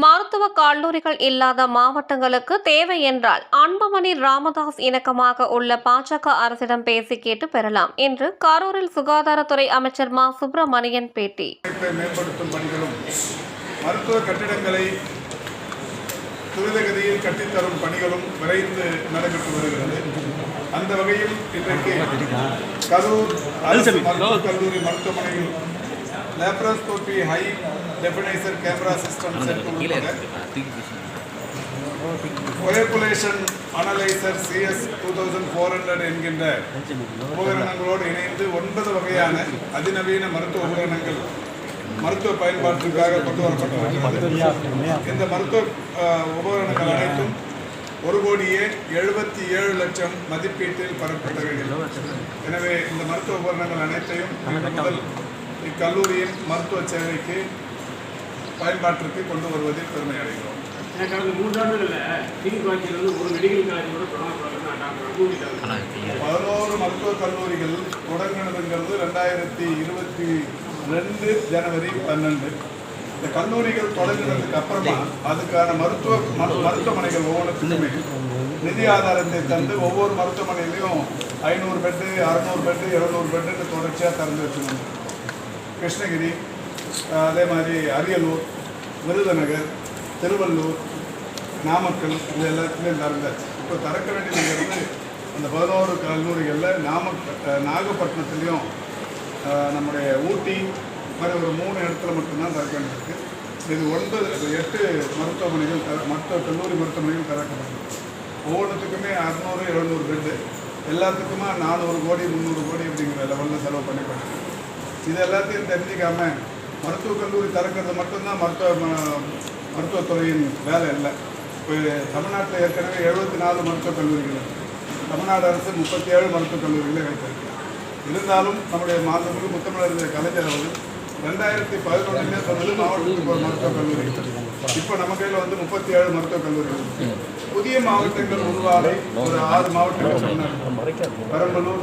மருத்துவ கல்லூரிகள் இல்லாத மாவட்டங்களுக்கு தேவை என்றால் அன்புமணி ராமதாஸ் இணக்கமாக உள்ள பாஜக அரசிடம் பேசி கேட்டு பெறலாம் என்று கரூரில் சுகாதாரத்துறை அமைச்சர் மா. சுப்பிரமணியன் பேட்டி. மேம்படுத்தும் பணிகளும் மருத்துவ கட்டிடங்களை துரிதகதியில் கட்டித்தரும் பணிகளும் விரைந்து நடைபெற்று வருகிறது. அந்த வகையில் இன்றைக்கு கரூர் அரசு மருத்துவக் கல்லூரி மருத்துவமனையில் laparoscopy high definition camera system ஒயர்குலேஷன் analyser CS two thousand four hundred என்கின்ற உபகரணங்களோடு இணைந்து ஒன்பது வகையான அதிநவீன மருத்துவ உபகரணங்கள் மருத்துவ பயன்பாட்டிற்காக கொண்டு வரப்பட்டிருக்கிறது இந்த மருத்துவ உபகரணங்கள் அனைத்தும் ஒரு கோடியே எழுபத்தி ஏழு லட்சம் மதிப்பீட்டில் பெறப்பட்டவைகள். எனவே இந்த மருத்துவ உபகரணங்கள் அனைத்தையும் முதல் இக்கல்லூரியின் மருத்துவ சேவைக்கு பயன்பாட்டிற்கு கொண்டு வருவதில் பெருமை அடைகிறோம். கடந்த மூன்றாண்டுகளில் கிங் காலேஜில் வந்து ஒரு மெடிக்கல் டாக்டர் பதினோரு மருத்துவக் கல்லூரிகள் தொடங்கினதுங்கிறது ரெண்டாயிரத்தி இருபத்தி ரெண்டு ஜனவரி பன்னெண்டு. இந்த கல்லூரிகள் தொடங்கினதுக்கு அப்புறமா அதுக்கான மருத்துவ மரு- மருத்துவமனைகள் ஒவ்வொன்றுக்குமே நிதி ஆதாரத்தை தந்து ஒவ்வொரு மருத்துவமனையிலையும் ஐநூறு பெட்டு அறநூறு பெட்டு எழுநூறு பெட்டுன்னு தொடர்ச்சியாக திறந்து வச்சுக்கணும் கிருஷ்ணகிரி அதே மாதிரி அரியலூர் விருதுநகர் திருவள்ளூர் நாமக்கல் இது எல்லாத்துலேயும் திறந்தாச்சு இப்போ திறக்க அந்த பதினோரு கல்லூரிகளில் நாமக்கல் நாகப்பட்டினத்துலேயும் நம்முடைய ஊட்டி மாதிரி ஒரு மூணு இடத்துல மட்டும்தான் திறக்க வேண்டியிருக்கு இது ஒன்பது எட்டு மருத்துவமனைகள் தர மருத்துவ கல்லூரி மருத்துவமனைகள் திறக்கப்பட்டிருக்கு ஒவ்வொன்றுத்துக்குமே அறநூறு எழுநூறு பெட்டு எல்லாத்துக்குமா நானூறு கோடி முந்நூறு கோடி அப்படிங்கிற லெவலில் செலவு பண்ணி இது எல்லாத்தையும் தெரிஞ்சுக்காம மருத்துவக் கல்லூரி திறக்கிறது மட்டும்தான் மருத்துவ ம- மருத்துவத்துறையின் வேலை இல்லை இப்போ தமிழ்நாட்டில் ஏற்கனவே எழுபத்தி நாலு மருத்துவக் கல்லூரிகள் இருக்குது தமிழ்நாடு அரசு முப்பத்தி ஏழு மருத்துவக் கல்லூரிகளை வைத்திருக்கு இருந்தாலும் நம்முடைய மாண்புமிகு முத்தமிழர் கலைஞர் அவர்கள் ரெண்டாயிரத்தி பதினொன்றுலேயே சொன்னது மாவட்டத்துக்கு ஒரு மருத்துவக் கல்லூரி. இப்போ நம்ம கையில் வந்து முப்பத்தி ஏழு மருத்துவக் கல்லூரிகள் இருக்கு. புதிய மாவட்டங்கள் உருவாகி ஒரு ஆறு மாவட்டங்கள் பெரம்பலூர்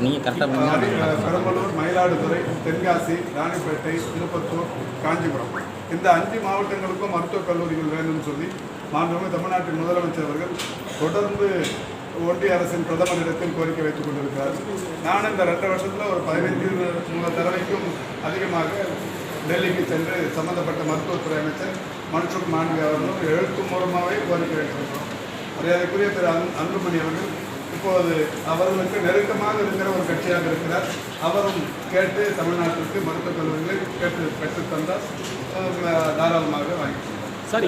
பெரம்பலூர் மயிலாடுதுறை தென்காசி ராணிப்பேட்டை திருப்பத்தூர் காஞ்சிபுரம். இந்த அஞ்சு மாவட்டங்களுக்கும் மருத்துவக் கல்லூரிகள் வேணும்னு சொல்லி மாண்புமிகு தமிழ்நாட்டின் முதலமைச்சர் அவர்கள் தொடர்ந்து ஒன்றிய அரசின் பிரதமரிடத்தில் கோரிக்கை வைத்துக் கொண்டிருக்கிறார். நான் இந்த ரெண்டு வருஷத்தில் ஒரு பதினைந்து மூணு தடவைக்கும் அதிகமாக டெல்லிக்கு சென்று சம்பந்தப்பட்ட மருத்துவத்துறை அமைச்சர் மன்சுக் மாண்பி அவர்களும் எழுத்து மூலமாகவே கோரிக்கை வைத்திருக்கிறோம். மரியாதைக்குரிய திரு அன் அன்புமணி அவர்கள் இப்போது அவர்களுக்கு நெருக்கமாக இருக்கிற ஒரு கட்சியாக இருக்கிறார். அவரும் கேட்டு தமிழ்நாட்டிற்கு மருத்துவக் கல்லூரிகளை கேட்டு பெற்றுத்தந்தால் தாராளமாக வாங்கிக்கலாம்